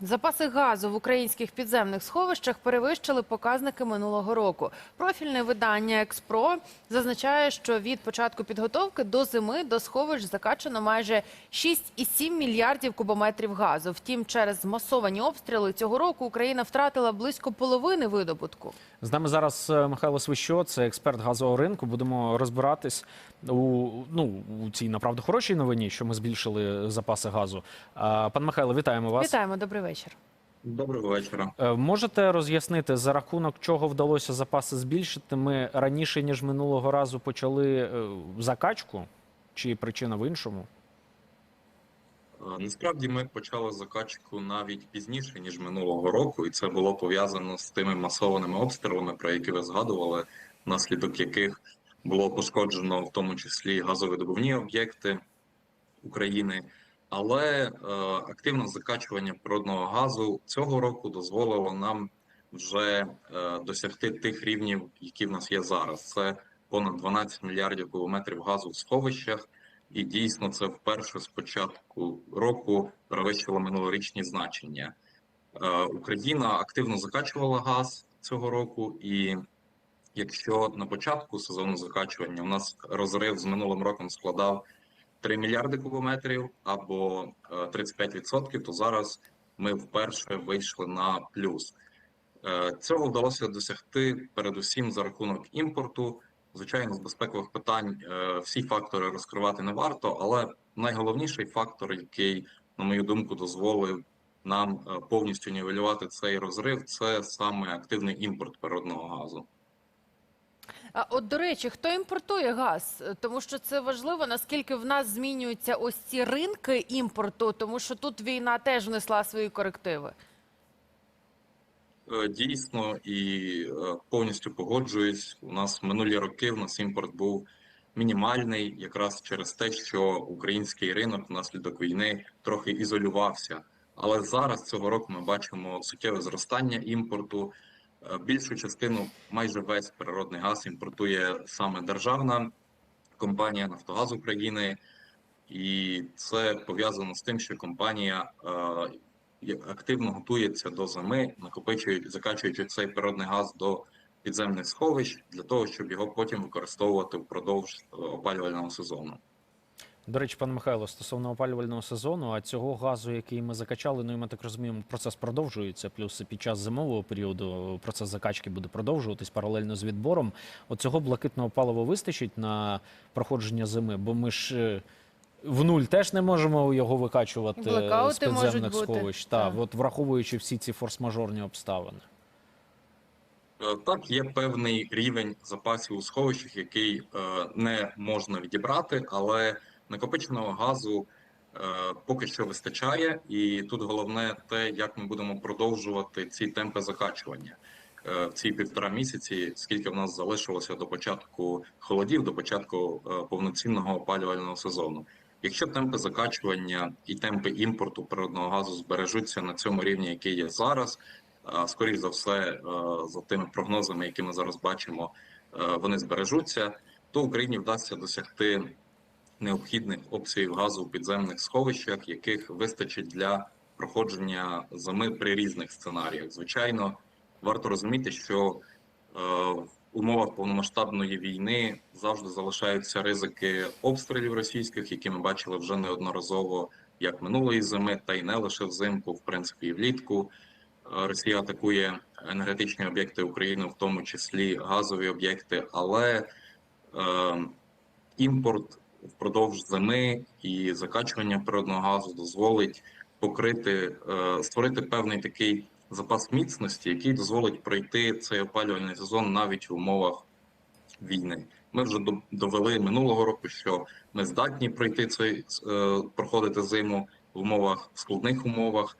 Запаси газу в українських підземних сховищах перевищили показники минулого року. Профільне видання Експро зазначає, що від початку підготовки до зими до сховищ закачано майже 6,7 мільярдів кубометрів газу. Втім, через масовані обстріли цього року Україна втратила близько половини видобутку. З нами зараз е, Михайло Свищо, це експерт газового ринку. Будемо розбиратись у ну у цій направду хорошій новині, що ми збільшили запаси газу. Пан Михайло, вітаємо вас. Вітаємо, добрий вечір. Доброго вечора. Е, Можете роз'яснити за рахунок чого вдалося запаси збільшити? Ми раніше ніж минулого разу почали е, закачку, чи причина в іншому? Е, Насправді ми почали закачку навіть пізніше ніж минулого року, і це було пов'язано з тими масованими обстрілами, про які ви згадували, внаслідок яких було пошкоджено в тому числі газовидобувні об'єкти України. Але е, активне закачування природного газу цього року дозволило нам вже е, досягти тих рівнів, які в нас є зараз. Це понад 12 мільярдів кубометрів газу в сховищах. І дійсно це вперше з початку року перевищило минулорічні значення. Е, Україна активно закачувала газ цього року, і якщо на початку сезону закачування у нас розрив з минулим роком складав 3 мільярди кубометрів або е, 35%, то зараз ми вперше вийшли на плюс. Е, Цього вдалося досягти передусім за рахунок імпорту. Звичайно, з безпекових питань е, всі фактори розкривати не варто, але найголовніший фактор, який, на мою думку, дозволив нам е, повністю нівелювати цей розрив, це саме активний імпорт природного газу. А от до речі, хто імпортує газ? Тому що це важливо, наскільки в нас змінюються ось ці ринки імпорту, тому що тут війна теж внесла свої корективи. Е, Дійсно і е, повністю погоджуюсь. У нас минулі роки в нас імпорт був мінімальний, якраз через те, що український ринок внаслідок війни трохи ізолювався. Але зараз цього року ми бачимо суттєве зростання імпорту. Більшу частину, майже весь природний газ імпортує саме державна компанія Нафтогаз України, і це пов'язано з тим, що компанія е, активно готується до зими, накопичують, закачуючи цей природний газ до підземних сховищ для того, щоб його потім використовувати впродовж е, опалювального сезону. До речі, пане Михайло, стосовно опалювального сезону, а цього газу, який ми закачали, ну і ми так розуміємо, процес продовжується. Плюс під час зимового періоду процес закачки буде продовжуватись паралельно з відбором. Оцього блакитного палива вистачить на проходження зими, бо ми ж. е, В нуль теж не можемо його викачувати з Блекаути можуть підземних бути, сховищ. так. Так, от враховуючи всі ці форс-мажорні обставини. Е, Так, є певний рівень запасів у сховищах, який е, не можна відібрати, але накопиченого газу е, поки що вистачає, і тут головне те, як ми будемо продовжувати ці темпи закачування е, в ці півтора місяці, скільки в нас залишилося до початку холодів, до початку е, повноцінного опалювального сезону. Якщо темпи закачування і темпи імпорту природного газу збережуться на цьому рівні, який є зараз, а, скоріш за все, е, за тими прогнозами, які ми зараз бачимо, е, вони збережуться, то Україні вдасться досягти необхідних обсягів газу у підземних сховищах, яких вистачить для проходження зими при різних сценаріях. Звичайно, варто розуміти, що е, в умовах повномасштабної війни завжди залишаються ризики обстрілів російських, які ми бачили вже неодноразово, як минулої зими, та й не лише взимку, в принципі, і влітку. Е, Росія атакує енергетичні об'єкти України, в тому числі газові об'єкти, але е, імпорт впродовж зими і закачування природного газу дозволить покрити, е, створити певний такий запас міцності, який дозволить пройти цей опалювальний сезон навіть в умовах війни. Ми вже до- довели минулого року, що ми здатні пройти цей е, проходити зиму в умовах в складних умовах.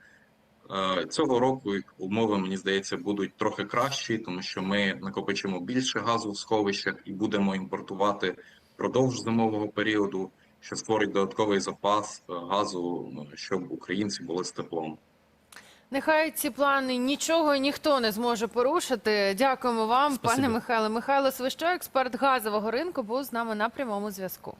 Е, Цього року умови, мені здається, будуть трохи кращі, тому що ми накопичимо більше газу в сховищах і будемо імпортувати впродовж зимового періоду, що створить додатковий запас е, газу, ну, щоб українці були з теплом. Нехай ці плани нічого і ніхто не зможе порушити. Дякуємо вам, Спасибо. пане Михайло. Михайло Свищо, експерт газового ринку, був з нами на прямому зв'язку.